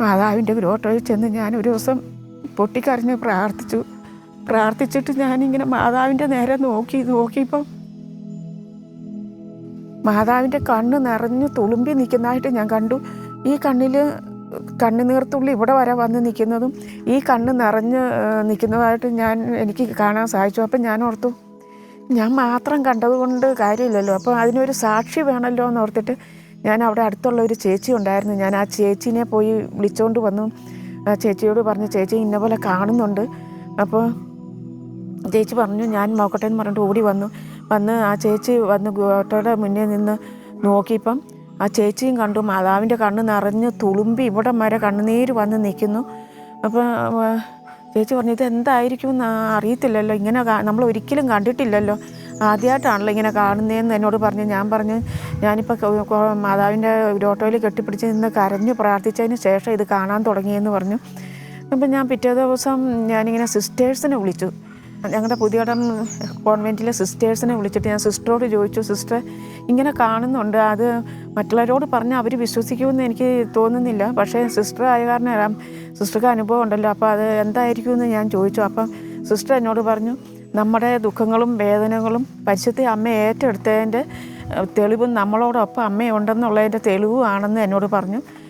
മാതാവിന്റെ ഗ്രോട്ടോയിൽ ചെന്ന് ഞാൻ ഒരു ദിവസം പൊട്ടിക്കരഞ്ഞ് പ്രാർത്ഥിച്ചു. പ്രാർത്ഥിച്ചിട്ട് ഞാനിങ്ങനെ മാതാവിന്റെ നേരെ നോക്കി നോക്കിയപ്പം മാതാവിന്റെ കണ്ണ് നിറഞ്ഞു തുളുമ്പി നിൽക്കുന്നതായിട്ട് ഞാൻ കണ്ടു. ഈ കണ്ണിൽ കണ്ണുനീർത്തുള്ളി ഇവിടെ വരെ വന്ന് നിൽക്കുന്നതും ഈ കണ്ണ് നിറഞ്ഞ് നിൽക്കുന്നതായിട്ട് ഞാൻ എനിക്ക് കാണാൻ സാധിച്ചു. അപ്പം ഞാൻ ഓർത്തു ഞാൻ മാത്രം കണ്ടതുകൊണ്ട് കാര്യമില്ലല്ലോ. അപ്പോൾ അതിനൊരു സാക്ഷി വേണമല്ലോ എന്ന് ഓർത്തിട്ട് ഞാൻ അവിടെ അടുത്തുള്ള ഒരു ചേച്ചി ഉണ്ടായിരുന്നു. ഞാൻ ആ ചേച്ചീനെ പോയി വിളിച്ചുകൊണ്ട് വന്നു. ആ ചേച്ചിയോട് പറഞ്ഞു ചേച്ചി ഇന്ന പോലെ കാണുന്നുണ്ട്. അപ്പോൾ ചേച്ചി പറഞ്ഞു ഞാൻ നോക്കട്ടെ എന്ന് പറഞ്ഞിട്ട് ഓടി വന്നു. വന്ന് ആ ചേച്ചി വന്ന് ഗോട്ടയുടെ മുന്നിൽ നിന്ന് നോക്കിയപ്പം ആ ചേച്ചിയും കണ്ടു. മാതാവിന്റെ കണ്ണ് നിറഞ്ഞ് തുളുമ്പി ഇവിടെ വരെ കണ്ണുനീര് വന്ന് നിൽക്കുന്നു. അപ്പോൾ ചേച്ചി പറഞ്ഞു ഇത് എന്തായിരിക്കും എന്ന് അറിയത്തില്ലല്ലോ. ഇങ്ങനെ നമ്മൾ ഒരിക്കലും കണ്ടിട്ടില്ലല്ലോ. ആദ്യമായിട്ടാണല്ലോ ഇങ്ങനെ കാണുന്നതെന്ന് എന്നോട് പറഞ്ഞു ഞാൻ പറഞ്ഞു ഞാനിപ്പോൾ മാതാവിന്റെ ഓട്ടോയിൽ കെട്ടിപ്പിടിച്ച് നിന്ന് കരഞ്ഞു പ്രാർത്ഥിച്ചതിന് ശേഷം ഇത് കാണാൻ തുടങ്ങിയെന്ന് പറഞ്ഞു. അപ്പം ഞാൻ പിറ്റേ ദിവസം ഞാനിങ്ങനെ സിസ്റ്റേഴ്സിനെ വിളിച്ചു. ഞങ്ങളുടെ പുതിയടം കോൺവെന്റിലെ സിസ്റ്റേഴ്സിനെ വിളിച്ചിട്ട് ഞാൻ സിസ്റ്ററോട് ചോദിച്ചു സിസ്റ്റർ ഇങ്ങനെ കാണുന്നുണ്ട്. അത് മറ്റുള്ളവരോട് പറഞ്ഞാൽ അവർ വിശ്വസിക്കുമെന്ന് എനിക്ക് തോന്നുന്നില്ല. പക്ഷേ സിസ്റ്റർ ആയ കാരണം സിസ്റ്റർക്ക് അനുഭവം ഉണ്ടല്ലോ. അപ്പോൾ അത് എന്തായിരിക്കുമെന്ന് ഞാൻ ചോദിച്ചു. അപ്പം സിസ്റ്റർ എന്നോട് പറഞ്ഞു നമ്മുടെ ദുഃഖങ്ങളും വേദനകളും പരിശുദ്ധ അമ്മ ഏറ്റെടുത്തതിന്റെ തെളിവും നമ്മളോടൊപ്പം അമ്മയുണ്ടെന്നുള്ളതിന്റെ തെളിവുമാണെന്ന് എന്നോട് പറഞ്ഞു.